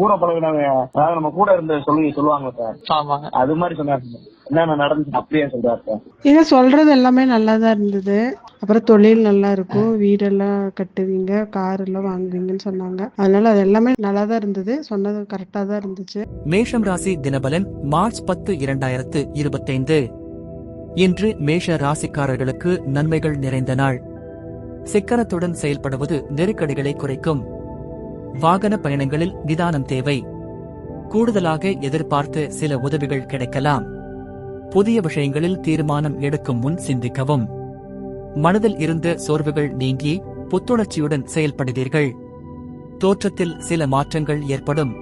கூட பழகினவங்க அதாவது நம்ம கூட இருந்த சொல்லி சொல்லுவாங்க சார். அது மாதிரி சொன்னாரு சார். என்னென்ன நடந்துச்சு அப்படியே சொல்றாரு சார். நீங்க சொல்றது எல்லாமே நல்லா தான் இருந்தது. அப்புறம் தொழில் நல்லா இருக்கும். வீடெல்லாம் கட்டுவீங்க கார் எல்லாம் வாங்குவீங்கன்னு சொன்னாங்க. அதனால அது எல்லாமே நல்லா தான் இருந்தது. சொன்னது கரெக்டா தான் இருந்துச்சு. மேஷம் ராசி தினபலன் மார்ச் பத்து இரண்டாயிரத்து இருபத்தைந்து. இன்று மேஷ ராசிக்காரர்களுக்கு நன்மைகள் நிறைந்த நாள். சிக்கனத்துடன் செயல்படுவது நெருக்கடிகளை குறைக்கும். வாகன பயணங்களில் நிதானம் தேவை. கூடுதலாக எதிர்பார்த்து சில உதவிகள் கிடைக்கலாம். புதிய விஷயங்களில் தீர்மானம் எடுக்கும் முன் சிந்திக்கவும். மனதில் இருந்த சோர்வுகள் நீங்கி புத்துணர்ச்சியுடன் செயல்படுவீர்கள். தோற்றத்தில் சில மாற்றங்கள் ஏற்படும்.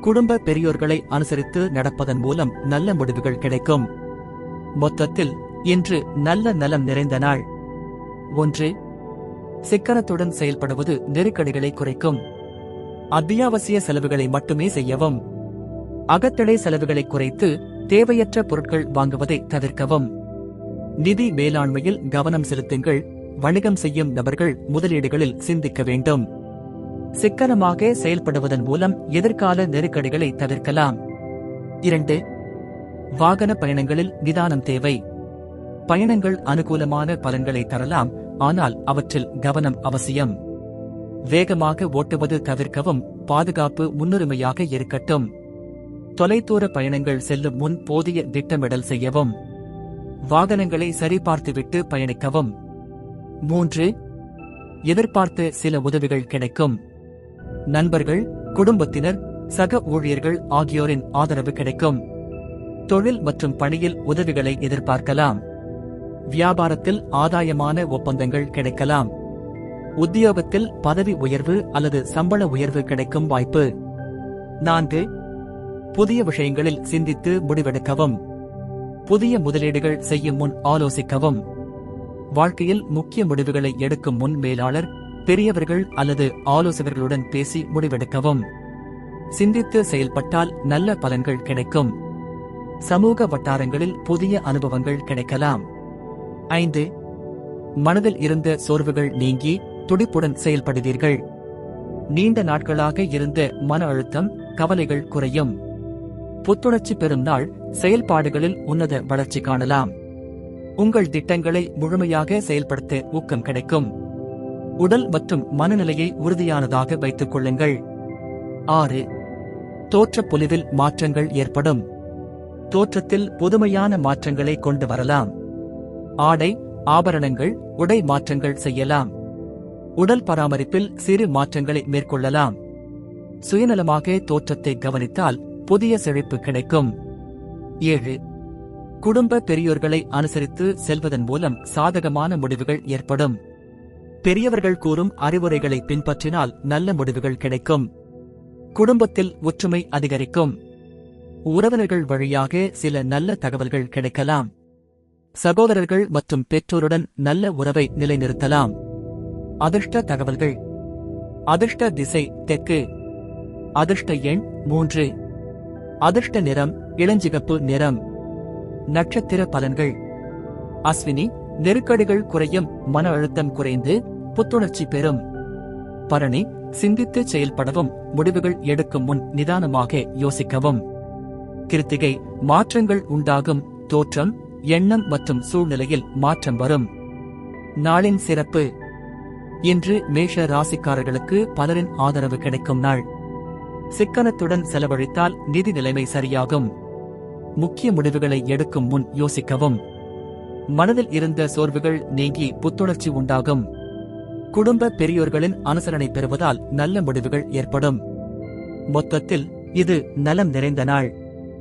குடும்ப பெரியோர்களை அனுசரித்து நடப்பதன் மூலம் நல்ல முடிவுகள் கிடைக்கும். மொத்தத்தில் இன்று நல்ல நலம் நிறைந்த நாள். ஒன்று சிக்கனத்துடன் செயல்படுவது நெருக்கடிகளை குறைக்கும். அத்தியாவசிய செலவுகளை மட்டுமே செய்யவும். அகத்தடை செலவுகளை குறைத்து தேவையற்ற பொருட்கள் வாங்குவதை தவிர்க்கவும். நிதி மேலாண்மையில் கவனம் செலுத்துங்கள். வணிகம் செய்யும் நபர்கள் முதலீடுகளில் சிந்திக்க வேண்டும். சிக்கனமாக செயல்படுவதன் மூலம் எதிர்கால நெருக்கடிகளை தவிர்க்கலாம். இரண்டு வாகன பயணங்களில் நிதானம் தேவை. பயணங்கள் அனுகூலமான பலன்களை தரலாம் ஆனால் அவற்றில் கவனம் அவசியம். வேகமாக ஓட்டுவது தவிர்க்கவும் பாதுகாப்பு முன்னுரிமையாக இருக்கட்டும். தொலைதூர பயணங்கள் செல்லும் முன் போதிய திட்டமிடல் செய்யவும். வாகனங்களை சரிபார்த்துவிட்டு பயணிக்கவும். மூன்று எதிர்பார்த்து சில உதவிகள் கிடைக்கும். நண்பர்கள் குடும்பத்தினர் சக ஊழியர்கள் ஆகியோரின் ஆதரவு கிடைக்கும். தொழில் மற்றும் பணியில் உதவிகளை எதிர்பார்க்கலாம். வியாபாரத்தில் ஆதாயமான ஒப்பந்தங்கள் கிடைக்கலாம். உத்தியோகத்தில் பதவி உயர்வு அல்லது சம்பள உயர்வு கிடைக்கும் வாய்ப்பு. நான்கு புதிய விஷயங்களில் சிந்தித்து முடிவெடுக்கவும். புதிய முதலீடுகள் செய்யும் முன் ஆலோசிக்கவும். வாழ்க்கையில் முக்கிய முடிவுகளை எடுக்கும் முன் மேலாளர் பெரியவர்கள் அல்லது ஆலோசகர்களுடன் பேசி முடிவெடுக்கவும். சிந்தித்து செயல்பட்டால் நல்ல பலன்கள் கிடைக்கும். சமூக வட்டாரங்களில் புதிய அனுபவங்கள் கிடைக்கலாம். ஐந்து மனதில் இருந்த சோர்வுகள் நீங்கி துடிப்புடன் செயல்படுவீர்கள். நீண்ட நாட்களாக இருந்த மன அழுத்தம் கவலைகள் குறையும். புத்துணர்ச்சி பெறும் நாள் செயல்பாடுகளில் உன்னத வளர்ச்சி காணலாம். உங்கள் திட்டங்களை முழுமையாக செயல்படுத்த ஊக்கம் கிடைக்கும். உடல் மற்றும் மனநிலையை உறுதியானதாக வைத்துக் கொள்ளுங்கள். ஆறு தோற்றப் பொலிவில் மாற்றங்கள் ஏற்படும். தோற்றத்தில் புதுமையான மாற்றங்களை கொண்டு வரலாம். ஆடை ஆபரணங்கள் உடை மாற்றங்கள் செய்யலாம். உடல் பராமரிப்பில் சிறு மாற்றங்களை மேற்கொள்ளலாம். சுயநலமாக தோற்றத்தை கவனித்தால் புதிய செழிப்பு கிடைக்கும். ஏழு. குடும்ப பெரியோர்களை அனுசரித்து செல்வதன் மூலம் சாதகமான முடிவுகள் ஏற்படும். பெரியவர்கள் கூறும் அறிவுரைகளை பின்பற்றினால் நல்ல முடிவுகள் கிடைக்கும். குடும்பத்தில் ஒற்றுமை அதிகரிக்கும். உறவினர்கள் வழியாக சில நல்ல தகவல்கள் கிடைக்கலாம். சகோதரர்கள் மற்றும் பெற்றோருடன் நல்ல உறவை நிலைநிறுத்தலாம். அதிர்ஷ்ட தகவல்கள். அதிர்ஷ்ட திசை தெற்கு. அதிர்ஷ்ட எண் மூன்று. அதிர்ஷ்ட நிறம் இளஞ்சிகப்பு நிறம். நட்சத்திர பலன்கள். அஸ்வினி நெருக்கடிகள் குறையும் மன அழுத்தம் குறைந்து புத்துணர்ச்சி பெறும். பரணி சிந்தித்து செயல்படவும் முடிவுகள் எடுக்கும் முன் நிதானமாக யோசிக்கவும். கிருத்திகை மாற்றங்கள் உண்டாகும் தோற்றம் எண்ணம் மற்றும் சூழ்நிலையில் மாற்றம் வரும். நாளின் சிறப்பு. இன்று மேஷ ராசிக்காரர்களுக்கு பலரின் ஆதரவு கிடைக்கும் நாள். சிக்கனத்துடன் செலவழித்தால் நிதி நிலைமை சரியாகும். முக்கிய முடிவுகளை எடுக்கும் முன் யோசிக்கவும். மனதில் இருந்த சோர்வுகள் நீங்கி புத்துணர்ச்சி உண்டாகும். குடும்ப பெரியோர்களின் அனுசரணை பெறுவதால் நல்ல முடிவுகள் ஏற்படும். மொத்தத்தில் இது நலம் நிறைந்த நாள்.